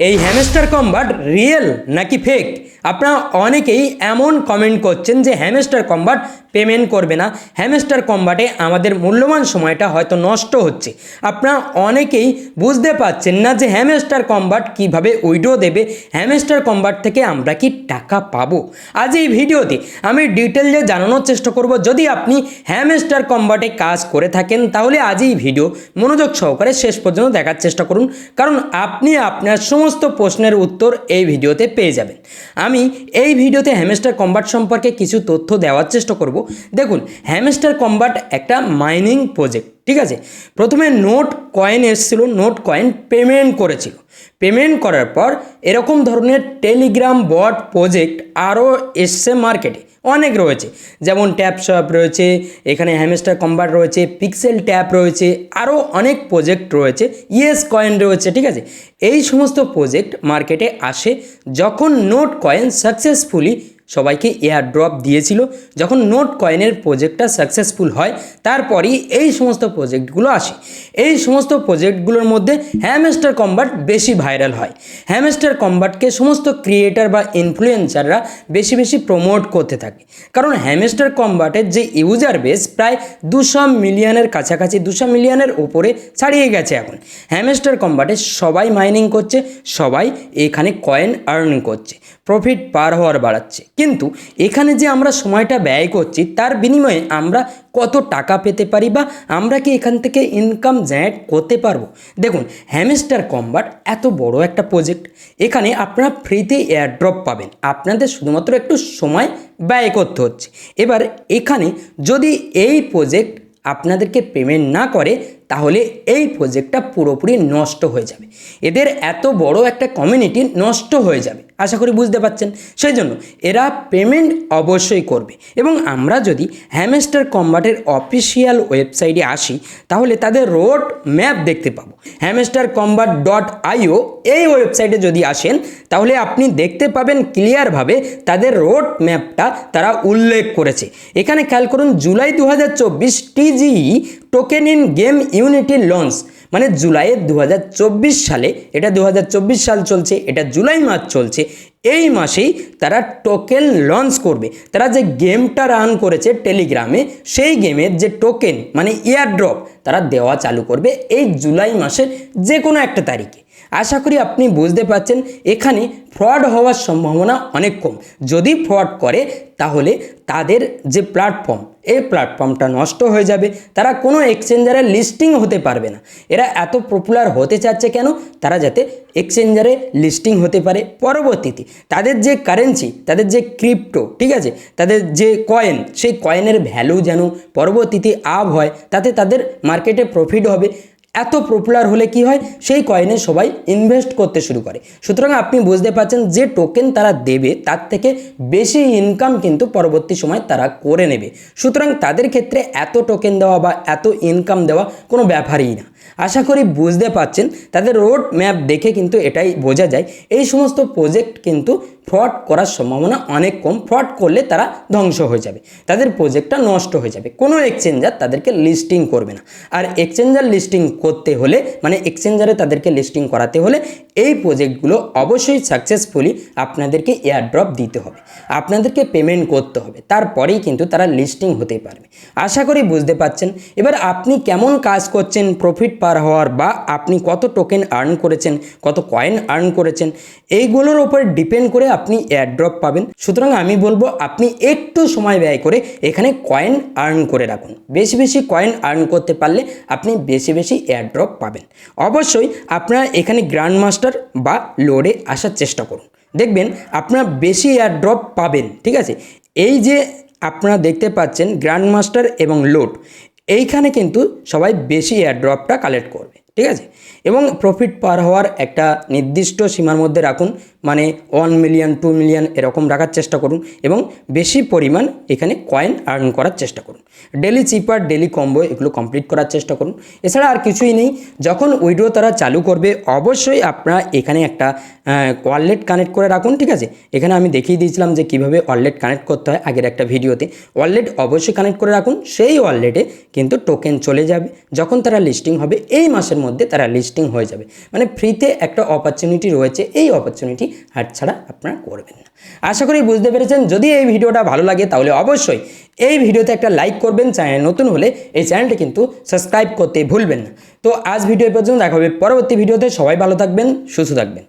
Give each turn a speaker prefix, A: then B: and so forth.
A: এই hamster kombat real নাকি fake আপনারা অনেকেই এমন কমেন্ট করছেন যে হ্যামস্টার কম্বাট পেমেন্ট করবে না। হ্যামস্টার কম্বাটে আমাদের মূল্যবান সময়টা হয়তো নষ্ট হচ্ছে। আপনারা অনেকেই বুঝতে পারছেন না যে হ্যামস্টার কম্বাট কীভাবে উইডো দেবে হ্যামস্টার কম্বাট থেকে আমরা কি টাকা পাবো। আজ এই ভিডিওতে আমি ডিটেলসে জানানোর চেষ্টা করব, যদি আপনি হ্যামস্টার কম্বাটে কাজ করে থাকেন, তাহলে আজ এই ভিডিও মনোযোগ সহকারে শেষ পর্যন্ত দেখার চেষ্টা করুন, কারণ আপনি আপনার সমস্ত প্রশ্নের উত্তর এই ভিডিওতে পেয়ে যাবেন। আমি এই ভিডিওতে হ্যামস্টার কম্বাট সম্পর্কে কিছু তথ্য দেওয়ার চেষ্টা করব দেখুন হ্যামস্টার কম্বাট একটা মাইনিং প্রজেক্ট ঠিক আছে? প্রথমে নোট কয়েন এসেছিল নোট কয়েন পেমেন্ট করেছিল। পেমেন্ট করার পর এরকম ধরনের টেলিগ্রাম বট প্রজেক্ট আরও এসছে মার্কেটে অনেক রয়েছে। যেমন ট্যাপ শপ রয়েছে, এখানে হ্যামস্টার কম্বাট রয়েছে পিক্সেল ট্যাপ রয়েছে, আরও অনেক প্রজেক্ট রয়েছে ইয়েস কয়েন রয়েছে, ঠিক আছে? এই সমস্ত প্রজেক্ট মার্কেটে আসে যখন নোট কয়েন সাকসেসফুলি সবাইকে এয়ার ড্রপ দিয়েছিল। যখন নোট কয়েনের প্রজেক্টটা সাকসেসফুল হয়, তারপরেই এই সমস্ত প্রজেক্টগুলো আসে। এই সমস্ত প্রজেক্টগুলোর মধ্যে হ্যামস্টার কম্বাট বেশি ভাইরাল হয়। হ্যামস্টার কম্বাটকে সমস্ত ক্রিয়েটার বা ইনফ্লুয়েন্সাররা বেশি বেশি প্রমোট করতে থাকে। কারণ হ্যামস্টার কম্বাটের যে ইউজার বেস প্রায় দুশো মিলিয়নের কাছাকাছি, দুশো মিলিয়নের ওপরে ছাড়িয়ে গেছে এখন। হ্যামস্টার কম্বাটে সবাই মাইনিং করছে, সবাই এখানে কয়েন আর্ন করছে। প্রফিট পার হওয়ার বাড়াচ্ছে। কিন্তু এখানে যে আমরা সময়টা ব্যয় করছি, তার বিনিময়ে আমরা কত টাকা পেতে পারি বা আমরা কি এখান থেকে ইনকাম জেনারেট করতে পারব? দেখুন হ্যামস্টার কম্বাট এত বড় একটা প্রজেক্ট এখানে আপনারা ফ্রিতে এয়ারড্রপ পাবেন। আপনাদের শুধুমাত্র একটু সময় ব্যয় করতে হচ্ছে। এবার এখানে যদি এই প্রজেক্ট আপনাদেরকে পেমেন্ট না করে, তাহলে এই প্রজেক্টটা পুরোপুরি নষ্ট হয়ে যাবে। এদের এত বড় একটা কমিউনিটি নষ্ট হয়ে যাবে। আশা করি বুঝতে পারছেন। সেই জন্য এরা পেমেন্ট অবশ্যই করবে। এবং আমরা যদি হ্যামস্টার কম্বাটের অফিসিয়াল ওয়েবসাইটে আসি, তাহলে তাদের রোড ম্যাপ দেখতে পাবো। হ্যামস্টার কম্বাট ডট আইও এই ওয়েবসাইটে যদি আসেন, তাহলে আপনি দেখতে পাবেন ক্লিয়ারভাবে তাদের রোড ম্যাপটা তারা উল্লেখ করেছে। এখানে খেয়াল করুন, জুলাই দু হাজার চব্বিশ TGE token in game unity launch মানে জুলাইয়ের দু হাজার চব্বিশ সালে, এটা দু হাজার চব্বিশ সাল চলছে, এটা জুলাই মাস চলছে, এই মাসেই তারা টোকেন লঞ্চ করবে। তারা যে গেমটা রান করেছে টেলিগ্রামে সেই গেমের যে টোকেন মানে ইয়ারড্রপ তারা দেওয়া চালু করবে এই জুলাই মাসের যে কোনো একটা তারিখে। আশা করি আপনি বুঝতে পারছেন, এখানে ফ্রড হওয়ার সম্ভাবনা অনেক কম। যদি ফ্রড করে, তাহলে তাদের যে প্ল্যাটফর্ম এই প্ল্যাটফর্মটা নষ্ট হয়ে যাবে। তারা কোনো এক্সচেঞ্জারে লিস্টিং হতে পারবে না। এরা এত পপুলার হতে চাচ্ছে কেন? তারা যাতে এক্সচেঞ্জারে লিস্টিং হতে পারে পরবর্তীতে। তাদের যে কারেন্সি তাদের যে ক্রিপ্টো ঠিক আছে? তাদের যে কয়েন সেই কয়েনের ভ্যালু যেন পরবর্তীতে আপ হয়, তাতে তাদের মার্কেটে প্রফিট হবে। এত পপুলার হলে কি হয়? সেই কয়েনে সবাই ইনভেস্ট করতে শুরু করে। সুতরাং আপনি বুঝতে পারছেন যে টোকেন তারা দেবে, তার থেকে বেশি ইনকাম কিন্তু পরবর্তী সময় তারা করে নেবে। সুতরাং তাদের ক্ষেত্রে এত টোকেন দেওয়া বা এত ইনকাম দেওয়া কোনো ব্যাপারই না। আশা করি বুঝতে পারছেন, তাদের রোড ম্যাপ দেখে কিন্তু এটাই বোঝা যায়। এই সমস্ত প্রজেক্ট কিন্তু ফ্রড করার সম্ভাবনা অনেক কম। ফ্রড করলে তারা ধ্বংস হয়ে যাবে। তাদের প্রজেক্টটা নষ্ট হয়ে যাবে। কোনো এক্সচেঞ্জার তাদেরকে লিস্টিং করবে না। আর এক্সচেঞ্জার লিস্টিং করতে হলে মানে এক্সচেঞ্জারে তাদেরকে লিস্টিং করাতে হলে, এই প্রজেক্টগুলো অবশ্যই সাকসেসফুলি আপনাদেরকে এয়ারড্রপ দিতে হবে। আপনাদেরকে পেমেন্ট করতে হবে। তারপরেই কিন্তু তারা লিস্টিং হতে পারবে। আশা করি বুঝতে পারছেন। এবার আপনি কেমন কাজ করছেন? প্রফিট পার হওয়ার বা আপনি কত টোকেন আর্ন করেছেন, কত কয়েন আর্ন করেছেন, এইগুলোর উপর ডিপেন্ড করে আপনি এয়ারড্রপ পাবেন। সুতরাং আমি বলব, আপনি একটু সময় ব্যয় করে এখানে কয়েন আর্ন করে রাখুন। বেশি বেশি কয়েন আর্ন করতে পারলে আপনি বেশি বেশি এয়ারড্রপ পাবেন। অবশ্যই আপনারা এখানে গ্র্যান্ড মাস্টার বা লোডে আসার চেষ্টা করুন। দেখবেন আপনারা বেশি এয়ারড্রপ পাবেন, ঠিক আছে? এই যে আপনারা দেখতে পাচ্ছেন গ্র্যান্ড মাস্টার এবং লোড এইখানে কিন্তু সবাই বেশি এয়ারড্রপটা কালেক্ট করবে। ঠিক আছে? এবং প্রফিট পার হওয়ার একটা নির্দিষ্ট সীমার মধ্যে রাখুন মানে ওয়ান মিলিয়ন টু মিলিয়ন এরকম রাখার চেষ্টা করুন এবং বেশি পরিমাণ এখানে কয়েন আর্ন করার চেষ্টা করুন। ডেলি চিপার ডেলি কম্বো এগুলো কমপ্লিট করার চেষ্টা করুন। এছাড়া আর কিছুই নেই, যখন উইডো তারা চালু করবে, অবশ্যই আপনারা এখানে একটা ওয়ালেট কানেক্ট করে রাখুন, ঠিক আছে? এখানে আমি দেখিয়ে দিয়েছিলাম যে কীভাবে ওয়ালেট কানেক্ট করতে হয় আগের একটা ভিডিওতে। ওয়ালেট অবশ্যই কানেক্ট করে রাখুন, সেই ওয়ালেটে কিন্তু টোকেন চলে যাবে। যখন তারা লিস্টিং হবে, এই মাসের মধ্যে তারা লিস্টিং হয়ে যাবে। মানে ফ্রিতে একটা অপরচুনিটি রয়েছে, এই অপরচুনিটি হাতছাড়া আপনারা করবেন না। আশা করি বুঝতে পেরেছেন। যদি এই ভিডিওটা ভালো লাগে তাহলে অবশ্যই এই ভিডিওতে একটা লাইক করবেন। চ্যানেল নতুন হলে এই চ্যানেলটি কিন্তু সাবস্ক্রাইব করতে ভুলবেন না। তো আজ ভিডিও পর্যন্ত। দেখা হবে পরবর্তী ভিডিওতে। সবাই ভালো থাকবেন, সুস্থ থাকবেন।